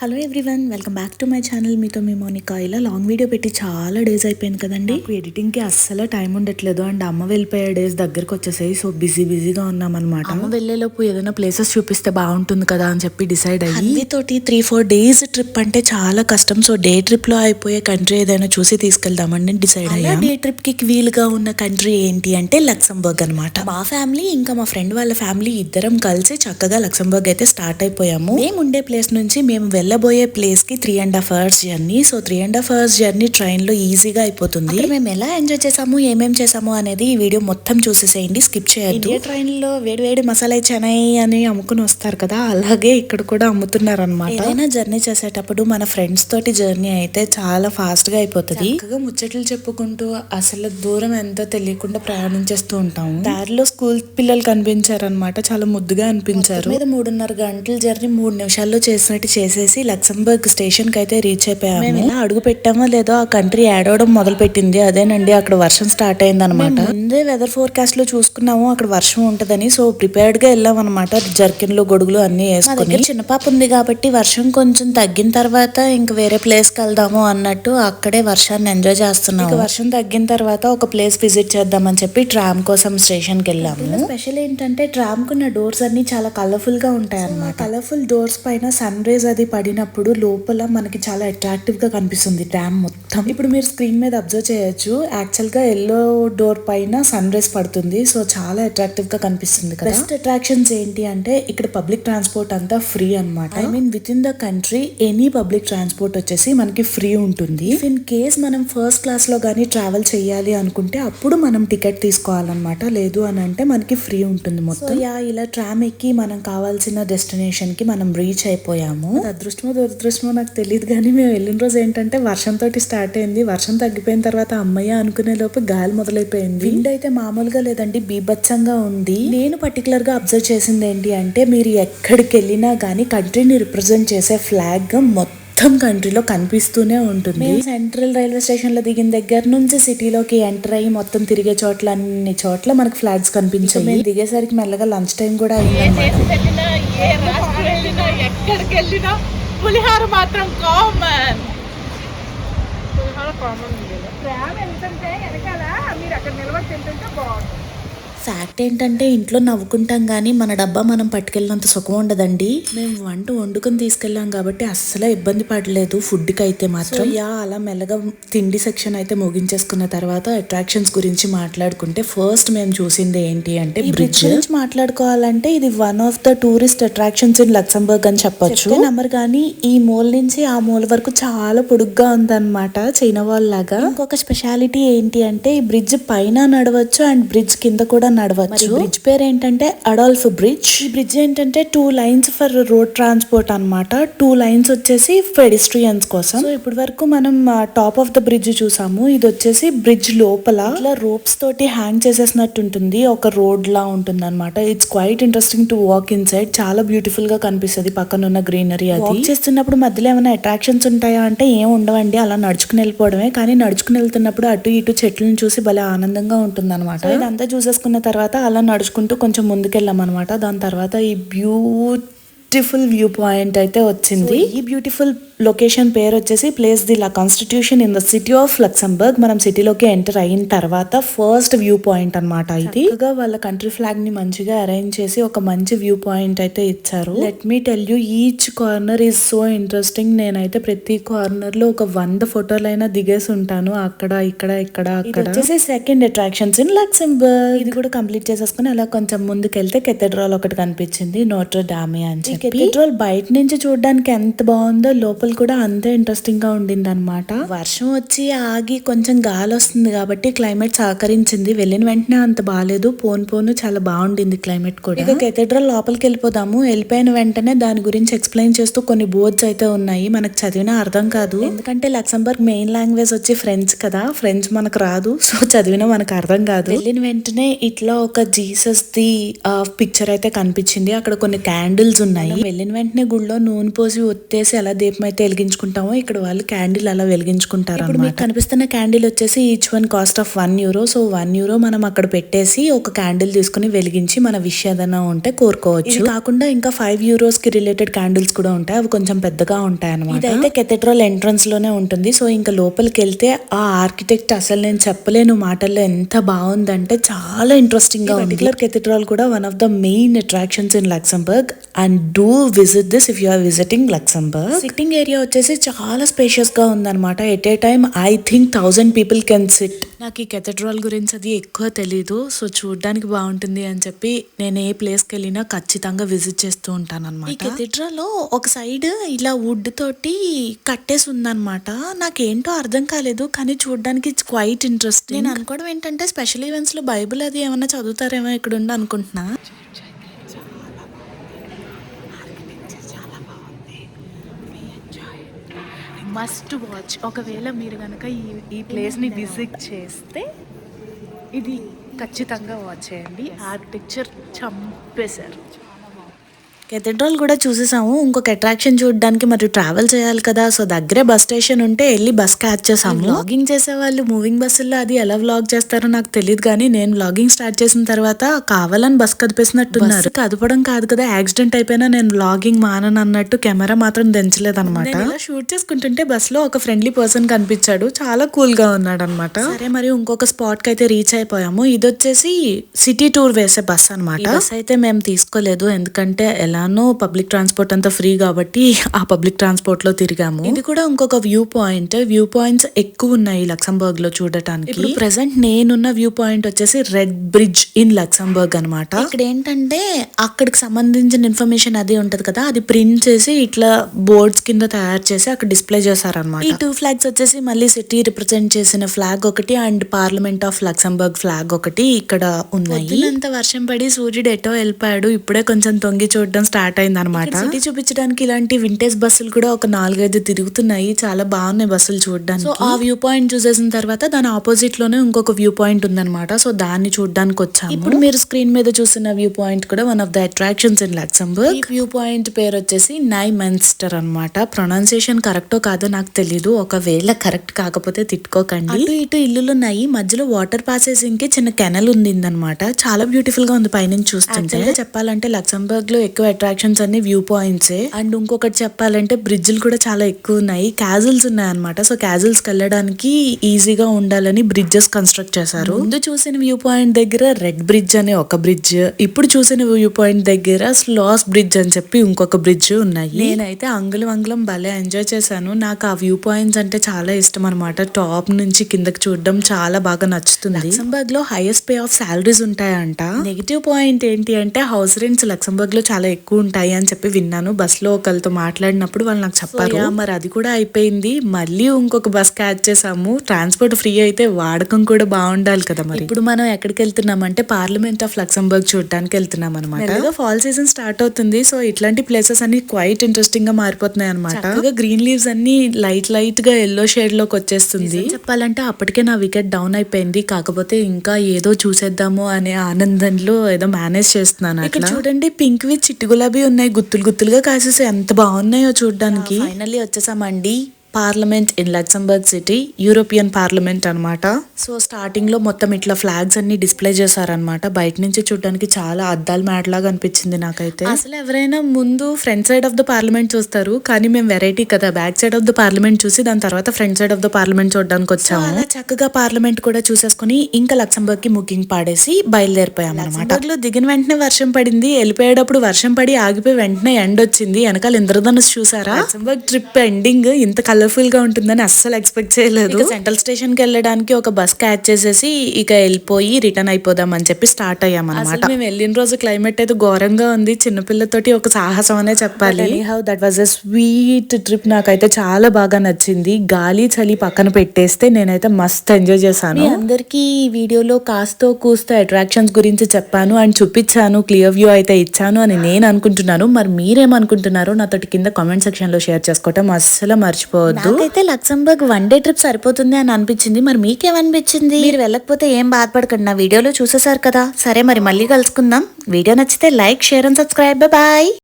Hello everyone welcome back to my channel మీతో మీ మోనికా. ఇలా లాంగ్ వీడియో పెట్టి చాలా డేస్ అయిపోయింది కదండి. నాకు ఎడిటింగ్కి అస్సలు టైం ఉండట్లేదు. అండ్ అమ్మ వెళ్ళిపోయే డేస్ దగ్గరకు వచ్చేసాయి. సో బిజీ బిజీగా ఉన్నాం అనమాట అమ్మ వెళ్ళేలోపు ఏదైనా ప్లేసెస్ చూపిస్తే బాగుంటుంది కదా అని చెప్పి డిసైడ్ అయ్యి తోటి త్రీ ఫోర్ డేస్ ట్రిప్ అంటే చాలా కష్టం. సో డే ట్రిప్లో అయిపోయే కంట్రీ ఏదైనా చూసి తీసుకెళ్దామని డిసైడ్ అయ్యా డే ట్రిప్కి వీలుగా ఉన్న కంట్రీ ఏంటి అంటే లక్సంబర్గ్ అనమాట మా ఫ్యామిలీ ఇంకా మా ఫ్రెండ్ వాళ్ళ ఫ్యామిలీ ఇద్దరం కలిసి చక్కగా లక్సంబర్గ్ అయితే స్టార్ట్ అయిపోయాము. మేము ఉండే ప్లేస్ నుంచి మేము వెళ్ళబోయే ప్లేస్కి three and half hours journey so three and half hours journey ట్రైన్లో ఈజీగా అయిపోతుంది. మేము ఎలా ఎంజాయ్ చేసాము ఏమేం చేసాము అనేది ఈ వీడియో మొత్తం చూసేసేయండి స్కిప్ చేయొద్దు. ట్రైన్లో వేడి వేడి మసాలా చెనై అని అమ్ముకుని వస్తారు కదా అలాగే ఇక్కడ కూడా అమ్ముతున్నారు అనమాట ఏదైనా జర్నీ చేసేటప్పుడు మన ఫ్రెండ్స్ తోటి జర్నీ అయితే చాలా ఫాస్ట్గా అయిపోతుంది. చక్కగా ముచ్చట్లు చెప్పుకుంటూ అసలు దూరం ఎంతో తెలియకుండా ప్రయాణించేస్తూ ఉంటాము. దారిలో స్కూల్ పిల్లలు కనిపించారనమాట చాలా ముద్దుగా అనిపించారు. మీద మూడున్నర గంటల జర్నీ మూడు నిమిషాల్లో చేసినట్టు చేసేసి లక్సంబర్గ్ స్టేషన్కి అయితే రీచ్ అయిపోయాము. మేము ఇలా అడుగు పెట్టామో లేదో ఆ కంట్రీ యాడ్ అవడం మొదలు పెట్టింది అదేనండి అక్కడ వర్షం స్టార్ట్ అయింది అనమాట ముందే వెదర్ ఫోర్కాస్ట్లో చూసుకున్నాము అక్కడ వర్షం ఉంటదని. సో ప్రిపేర్డ్గా వెళ్ళాం అనమాట జర్కిన్లు గొడుగులు అన్ని వేసుకుని. చిన్న పాప ఉంది కాబట్టి వర్షం కొంచెం తగ్గిన తర్వాత ఇంక వేరే ప్లేస్కి వెళ్దాము అన్నట్టు అక్కడే వర్షాన్ని ఎంజాయ్ చేస్తున్నాం వర్షం తగ్గిన తర్వాత ఒక ప్లేస్ విజిట్ చేద్దామని చెప్పి ట్రామ్ కోసం స్టేషన్కి వెళ్ళాము స్పెషల్ ఏంటంటే ట్రామ్ కున్న డోర్స్ అన్ని చాలా కలర్ఫుల్గా ఉంటాయి అన్నమాట కలర్ఫుల్ డోర్స్ పైన సన్ రేస్ అది పడినప్పుడు లోపల మనకి చాలా అట్రాక్టివ్గా కనిపిస్తుంది డ్యామ్ మొత్తం. ఇప్పుడు మీరు స్క్రీన్ మీద అబ్జర్వ్ చేయొచ్చు. యాక్చువల్గా ఎల్లో డోర్ పైన సన్ రేస్ పడుతుంది. సో చాలా అట్రాక్టివ్గా కనిపిస్తుంది కదా. బెస్ట్ అట్రాక్షన్స్ ఏంటి అంటే ఇక్కడ పబ్లిక్ ట్రాన్స్పోర్ట్ అంతా ఫ్రీ అన్నమాట. I mean with in the country any public transport వచ్చేసి మనకి ఫ్రీ ఉంటుంది. ఇన్ కేస్ మనం ఫస్ట్ క్లాస్లో గానీ ట్రావెల్ చేయాలి అనుకుంటే అప్పుడు మనం టికెట్ తీసుకోవాలన్నమాట. లేదు అని అంటే మనకి ఫ్రీ ఉంటుంది మొత్తం. యా ఇలా ట్రామ్ ఎక్కి మనం కావాల్సిన డెస్టినేషన్కి మనం రీచ్ అయిపోయాము. అది అదృష్టమో దురదృష్టమో నాకు తెలియదు కానీ మేము వెళ్ళిన రోజు ఏంటంటే వర్షం తోటి స్టార్ట్ అయింది. వర్షం తగ్గిపోయిన తర్వాత అమ్మయ్య అనుకునే లోపు గాలి మొదలైపోయింది. విండ్ అయితే మామూలుగా లేదండి బీభత్సంగా ఉంది. నేను పర్టికులర్గా అబ్జర్వ్ చేసింది ఏంటి అంటే మీరు ఎక్కడికి వెళ్ళినా గానీ కంట్రీని రిప్రజెంట్ చేసే ఫ్లాగ్ మొత్తం కంట్రీలో కనిపిస్తూనే ఉంటుంది. సెంట్రల్ రైల్వే స్టేషన్లో దిగిన దగ్గర నుంచి సిటీలోకి ఎంటర్ అయ్యి మొత్తం తిరిగే చోట్ల అన్ని చోట్ల మనకి ఫ్లాగ్స్ కనిపించాయి. మేము దిగేసరికి మెల్లగా లంచ్ టైం కూడా వెళ్ళినా పులిహార మాత్రం కామన్ చాలా కామన్ ప్రేమ ఎంతంటే వెనకాల మీరు అక్కడ నిలబడి తింటుంటే బాగుంటుంది. ఫ్యాక్ట్ ఏంటంటే ఇంట్లో నవ్వుకుంటాం కానీ మన డబ్బా మనం పట్టుకెళ్ళినంత సుఖం ఉండదండి. మేము వంట వండుకొని తీసుకెళ్ళాం కాబట్టి అస్సలు ఇబ్బంది పడలేదు ఫుడ్కి అయితే మాత్రం యా అలా మెల్లగా తిండి సెక్షన్ అయితే ముగించేసుకున్న తర్వాత అట్రాక్షన్స్ గురించి మాట్లాడుకుంటే ఫస్ట్ మేము చూసింది ఏంటి అంటే బ్రిడ్జ్. గురించి మాట్లాడుకోవాలంటే ఇది one of the tourist attractions in Luxembourg అని చెప్పొచ్చు. నెంబర్ కానీ ఈ మూల నుంచి ఆ మూల వరకు చాలా పొడుగ్గా ఉందన్నమాట చైనా వాల్ లాగా ఇంకొక స్పెషాలిటీ ఏంటి అంటే ఈ బ్రిడ్జ్ పైన నడవచ్చు అండ్ బ్రిడ్జ్ కింద కూడా నడవచ్చు. బ్రిడ్జ్ పేరు ఏంటంటే అడాల్ఫ్ బ్రిడ్జ్ ఈ బ్రిడ్జ్ ఏంటంటే two lines for road transport అన్నమాట. టూ లైన్స్ వచ్చేసి పెడిస్ట్రియన్స్ కోసం. సో ఇప్పటి వరకు మనం టాప్ ఆఫ్ ద బ్రిడ్జ్ చూసాము. ఇది వచ్చేసి బ్రిడ్జ్ లోపల ఇట్లా రోప్స్ తోటి హ్యాంగ్ చేసేసినట్టు ఉంటుంది ఒక రోడ్ లా ఉంటుంది అనమాట it's quite interesting to walk inside చాలా బ్యూటిఫుల్గా కనిపిస్తుంది పక్కన ఉన్న గ్రీనరీ అది చేస్తున్నప్పుడు మధ్యలో ఏమైనా అట్రాక్షన్స్ ఉంటాయా అంటే ఏం ఉండవండి. అలా నడుచుకుని వెళ్ళిపోవడమే. కానీ నడుచుకుని వెళ్తున్నప్పుడు అటు ఇటు చెట్లను చూసి భలే ఆనందంగా ఉంటుంది అనమాట ఇదంతా చూసేసుకున్న తర్వాత అలా నడుచుకుంటూ కొంచెం ముందుకెళ్ళాం అనమాట దాని తర్వాత ఈ బ్యూటిఫుల్ వ్యూ పాయింట్ అయితే వచ్చింది. ఈ బ్యూటిఫుల్ లొకేషన్ పేరు వచ్చేసి Place de la Constitution in the city of Luxembourg మనం సిటీలోకి ఎంటర్ అయిన తర్వాత ఫస్ట్ వ్యూ పాయింట్ అన్నమాట ఇది. వాళ్ళ కంట్రీ ఫ్లాగ్ని మంచిగా అరేంజ్ చేసి ఒక మంచి వ్యూ పాయింట్ అయితే ఇచ్చారు. Let me tell you each corner is so interesting నేనైతే ప్రతి కార్నర్లో ఒక వంద ఫోటోలైనా దిగేసి ఉంటాను. అక్కడ ఇక్కడ ఇక్కడ అక్కడ. వచ్చేసి సెకండ్ అట్రాక్షన్స్ ఇన్ లక్సంబర్గ్ ఇది కూడా కంప్లీట్ చేసేసుకుని అలా కొంచెం ముందుకెళ్తే కెథడ్రాల్ ఒకటి కనిపించింది నోట్రో డామే అని కెథడ్రాల్ బయట నుంచి చూడడానికి ఎంత బాగుందో లోపల కూడా అంతే ఇంట్రెస్టింగ్గా ఉండింది అనమాట వర్షం వచ్చి ఆగి కొంచెం గాలి వస్తుంది కాబట్టి క్లైమేట్ సహకరించింది. వెళ్ళిన వెంటనే అంత బాగాలేదు పోను పోను చాలా బాగుండింది క్లైమేట్ కూడా. ఇక కెథడ్రల్ లోపలికి వెళ్ళిపోదాము. వెళ్ళిపోయిన వెంటనే దాని గురించి ఎక్స్ప్లెయిన్ చేస్తూ కొన్ని బోర్డ్స్ అయితే ఉన్నాయి. మనకు చదివినా అర్థం కాదు. ఎందుకంటే లక్సంబర్గ్ మెయిన్ లాంగ్వేజ్ వచ్చి ఫ్రెంచ్ కదా. ఫ్రెంచ్ మనకు రాదు. సో చదివినా మనకు అర్థం కాదు. వెళ్ళిన వెంటనే ఇట్లా ఒక జీసస్ ది పిక్చర్ అయితే కనిపించింది. అక్కడ కొన్ని క్యాండిల్స్ ఉన్నాయి. మనం వెళ్ళిన వెంటనే గుడిలో నూనె పోసి ఒత్తేసి అలా దీపం అయితే వెలిగించుకుంటామో ఇక్కడ వాళ్ళు క్యాండిల్ అలా వెలిగించుకుంటారు ఇప్పుడు మీకు కనిపిస్తున్న క్యాండిల్ వచ్చేసి each one cost of one euro so one euro మనం అక్కడ పెట్టేసి ఒక క్యాండిల్ తీసుకుని వెలిగించి మన విష్ ఏదైనా ఉంటే కోరుకోవచ్చు. కాకుండా ఇంకా ఫైవ్ యూరోస్కి రిలేటెడ్ క్యాండిల్స్ కూడా ఉంటాయి. అవి కొంచెం పెద్దగా ఉంటాయి అనమాట ఇదైతే కెథెడ్రల్ ఎంట్రన్స్లోనే ఉంటుంది. సో ఇంకా లోపలికి వెళ్తే ఆ ఆర్కిటెక్ట్ అసలు నేను చెప్పలేను మాటల్లో ఎంత బాగుందంటే చాలా ఇంట్రెస్టింగ్గా ఉంది. కెథెడ్రల్ కూడా one of the main attractions in Luxembourg and do visit this if you are visiting Luxembourg sitting area వచ్చేసి చాలా స్పేషియస్గా ఉందన్నమాట. At a time I think thousand people can sit నాకు ఈ కెథడ్రాల్ గురించి అది ఎక్కువ తెలీదు. సో చూడడానికి బాగుంటుంది అని చెప్పి నేను ఏ ప్లేస్కి వెళ్ళినా ఖచ్చితంగా విజిట్ చేస్తూ ఉంటాను అనమాట ఈ cathedral లో ఒక సైడ్ ఇలా వుడ్ తోటి కట్టేసి ఉందన్నమాట. నాకేంటో అర్థం కాలేదు కానీ చూడడానికి ఇట్స్ క్వైట్ ఇంట్రెస్ట్ నేను అనుకోవడం ఏంటంటే స్పెషల్ ఈవెంట్స్లో బైబిల్ అది ఏమన్నా చదువుతారేమో ఇక్కడ ఉండి అనుకుంటున్నా. మస్ట్ వాచ్ ఒకవేళ మీరు కనుక ఈ ఈ ప్లేస్ని విజిట్ చేస్తే ఇది ఖచ్చితంగా వాచ్ చేయండి. ఆర్కిటెక్చర్ చంపేశారు. కెథడ్రల్ కూడా చూసేసాము. ఇంకొక అట్రాక్షన్ చూడడానికి మరి ట్రావెల్ చేయాలి కదా. సో దగ్గరే బస్ స్టేషన్ ఉంటే వెళ్ళి బస్ క్యాచ్ చేసాము. వ్లాగింగ్ చేసే వాళ్ళు మూవింగ్ బస్సుల్లో అది ఎలా వ్లాగ్ చేస్తారో నాకు తెలియదు కానీ నేను వ్లాగింగ్ స్టార్ట్ చేసిన తర్వాత కావాలని బస్ కదిపేసినట్టున్నారు. కదపడం కాదు కదా. యాక్సిడెంట్ అయిపోయినా నేను వ్లాగింగ్ మానను అన్నట్టు కెమెరా మాత్రం దించలేదు అనమాట షూట్ చేసుకుంటుంటే బస్లో ఒక ఫ్రెండ్లీ పర్సన్ కనిపించాడు. చాలా కూల్గా ఉన్నాడు అనమాట సరే మరి ఇంకొక స్పాట్కి అయితే రీచ్ అయిపోయాము. ఇది వచ్చేసి సిటీ టూర్ వేసే బస్ అనమాట బస్ అయితే మేము తీసుకోలేదు. ఎందుకంటే ఎలానో పబ్లిక్ ట్రాన్స్పోర్ట్ అంతా ఫ్రీ కాబట్టి ఆ పబ్లిక్ ట్రాన్స్పోర్ట్లో తిరిగాము. ఇది కూడా ఇంకొక వ్యూ పాయింట్ వ్యూ పాయింట్స్ ఎక్కువ ఉన్నాయి లక్సంబర్గ్లో చూడటానికి. ఇప్పుడు ప్రెసెంట్ నేనున్న వ్యూ పాయింట్ వచ్చేసి రెడ్ బ్రిడ్జ్ ఇన్ లక్సంబర్గ్ అన్నమాట. ఇక్కడ ఏంటంటే అక్కడికి సంబంధించిన ఇన్ఫర్మేషన్ అది ఉంటది కదా అది ప్రింట్ చేసి ఇట్లా బోర్డ్స్ కింద తయారు చేసి అక్కడ డిస్ప్లే చేశారనమాట ఈ టూ ఫ్లాగ్స్ వచ్చేసి మళ్ళీ సిటీ రిప్రజెంట్ చేసిన ఫ్లాగ్ ఒకటి and parliament of Luxembourg flag ఒకటి ఇక్కడ ఉన్నాయి. అంత వర్షం పడి సూర్యుడు ఎటో వెళ్ళిపోయాడు. ఇప్పుడే కొంచెం తొంగి చూడడం స్టార్ట్ అయింది అనమాట సిటీ చూపించడానికి ఇలాంటి వింటేజ్ బస్సులు కూడా ఒక నాలుగైదు తిరుగుతున్నాయి. చాలా బాగున్నాయి బస్సులు చూడడానికి. సో ఆ వ్యూ పాయింట్ చూసేసిన తర్వాత దాని ఆపోజిట్లోనే ఇంకొక వ్యూ పాయింట్ ఉందన్నమాట. సో దాన్ని చూడడానికి వచ్చాము. ఇప్పుడు మీరు స్క్రీన్ మీద చూసిన వ్యూ పాయింట్ కూడా one of the attractions in Luxembourg view point పేరు వచ్చేసి నై మెన్స్టర్ అనమాట ప్రొనౌన్సియేషన్ కరెక్టో కాదో నాకు తెలీదు. ఒకవేళ కరెక్ట్ కాకపోతే తిట్టుకోకండి. అటు ఇటు ఇల్లులు ఉన్నాయి. మధ్యలో వాటర్ పాసేసింగ్కి చిన్న కెనల్ ఉంది అనమాట చాలా బ్యూటిఫుల్గా ఉంది పైనుంచి చూస్తుంటే. చెప్పాలంటే లక్సంబర్గ్లో ఎక్కువ అట్రాక్షన్స్ అన్ని వ్యూ పాయింట్స్ అండ్ ఇంకొకటి చెప్పాలంటే బ్రిడ్జ్లు కూడా చాలా ఎక్కువ ఉన్నాయి. క్యాజల్స్ ఉన్నాయి అనమాట సో క్యాజల్స్ వెళ్ళడానికి ఈజీగా ఉండాలని బ్రిడ్జెస్ కన్స్ట్రక్ట్ చేశారు. ముందు చూసిన వ్యూ పాయింట్ దగ్గర రెడ్ బ్రిడ్జ్ అనే ఒక బ్రిడ్జ్ ఇప్పుడు చూసిన వ్యూ పాయింట్ దగ్గర స్లాస్ బ్రిడ్జ్ అని చెప్పి ఇంకొక బ్రిడ్జ్ ఉన్నాయి. నేనైతే అంగుళం అంగుళం భలే ఎంజాయ్ చేశాను. నాకు ఆ వ్యూ పాయింట్స్ అంటే చాలా ఇష్టం అనమాట టాప్ నుంచి కిందకి చూడడం చాలా బాగా నచ్చుతుంది. లక్సంబర్గ్లో హైయెస్ట్ పే ఆఫ్ సాలరీస్ ఉంటాయంట. నెగిటివ్ పాయింట్ ఏంటి అంటే హౌస్ రెంట్స్ లక్సంబర్గ్లో చాలా ఎక్కువ ఉంటాయి అని చెప్పి విన్నాను. బస్లో ఒకరితో మాట్లాడినప్పుడు వాళ్ళు నాకు చెప్పారు. "యా, మరి అది కూడా అయిపోయింది. మళ్ళీ ఇంకొక బస్ క్యాచ్ చేసాము. ట్రాన్స్పోర్ట్ ఫ్రీ అయితే వాడకం కూడా బాగుండాలి కదా మరి. ఇప్పుడు మనం ఎక్కడికి వెళ్తున్నాం అంటే పార్లమెంట్ ఆఫ్ లక్సంబర్గ్ చూడడానికి వెళ్తున్నాం అనమాట ఫాల్ సీజన్ స్టార్ట్ అవుతుంది. సో ఇట్లాంటి ప్లేసెస్ అన్ని క్వైట్ ఇంట్రెస్టింగ్గా మారిపోతున్నాయి అనమాట గ్రీన్ లీవ్స్ అన్ని లైట్ లైట్గా ఎల్లో షేడ్లోకి వచ్చేస్తుంది చెప్పాలంటే అప్పటికే నా వికెట్ డౌన్ అయిపోయింది. కాకపోతే ఇంకా ఏదో చూసేద్దాము అనే ఆనందంలో ఏదో మేనేజ్ చేస్తున్నాను ఇక్కడ చూడండి పింక్ విత్ చిట్టు గులాబీ ఉన్నాయి గుత్తులు గుత్తులుగా కాసేసి ఎంత బాగున్నాయో చూడడానికి. ఫైనల్లీ వచ్చేసామండి. Parliament in Luxembourg city European parliament అన్నమాట. సో స్టార్టింగ్లో మొత్తం ఇట్లా ఫ్లాగ్స్ అన్ని డిస్ప్లే చేశారనమాట బయట నుంచి చూడడానికి చాలా అద్దాల మ్యాట్ లాగా అనిపించింది నాకైతే. అసలు ఎవరైనా ముందు front side of the parliament చూస్తారు. కానీ మేము వెరైటీ కదా back side of the parliament చూసి దాని తర్వాత front side of the parliament చూడడానికి వచ్చాము. అలా చక్కగా పార్లమెంట్ కూడా చూసేసుకుని ఇంకా లక్సంబర్గ్కి ముగ్గింగ్ పాడేసి బయలుదేరిపోయాం అనమాట లో దిగిన వెంటనే వర్షం పడింది. వెళ్ళిపోయేటప్పుడు వర్షం పడి ఆగిపోయి వెంటనే ఎండ్ వచ్చింది వెనకాల ఇంద్రధనుస్ చూసారా? లక్సంబర్గ్ ట్రిప్ ఎండింగ్ ఇంత కలర్ఫుల్ గా ఉంటుందని అస్సలు ఎక్స్పెక్ట్ చేయలేదు. సెంట్రల్ స్టేషన్కి వెళ్ళడానికి ఒక బస్ క్యాచ్ చేసేసి ఇక వెళ్ళిపోయి రిటర్న్ అయిపోదాం అని చెప్పి స్టార్ట్ అయ్యాం అనమాట మేము వెళ్ళిన రోజు క్లైమేట్ అయితే ఘోరంగా ఉంది. చిన్నపిల్లతోటి ఒక సాహసం అనే చెప్పాలి. How that was a sweet trip నాకైతే చాలా బాగా నచ్చింది. గాలి చలి పక్కన పెట్టేస్తే నేనైతే మస్త్ ఎంజాయ్ చేశాను. అందరికి ఈ వీడియోలో కాస్తో కూస్తో అట్రాక్షన్స్ గురించి చెప్పాను అండ్ చూపించాను. క్లియర్ వ్యూ అయితే ఇచ్చాను అని నేను అనుకుంటున్నాను. మరి మీరేమనుకుంటున్నారో నాతోటి కింద కామెంట్ సెక్షన్లో షేర్ చేసుకోవటం అస్సలు మర్చిపోవద్దు. నాకైతే లక్సంబర్గ్ వన్ డే ట్రిప్ సరిపోతుంది అని అనిపించింది. మరి మీకేమనిపించింది? మీరు వెళ్ళకపోతే ఏం బాధపడకండి. నా వీడియోలో చూసేసారు కదా. సరే మరి మళ్ళీ కలుసుకుందాం. వీడియో నచ్చితే like share and subscribe. Bye.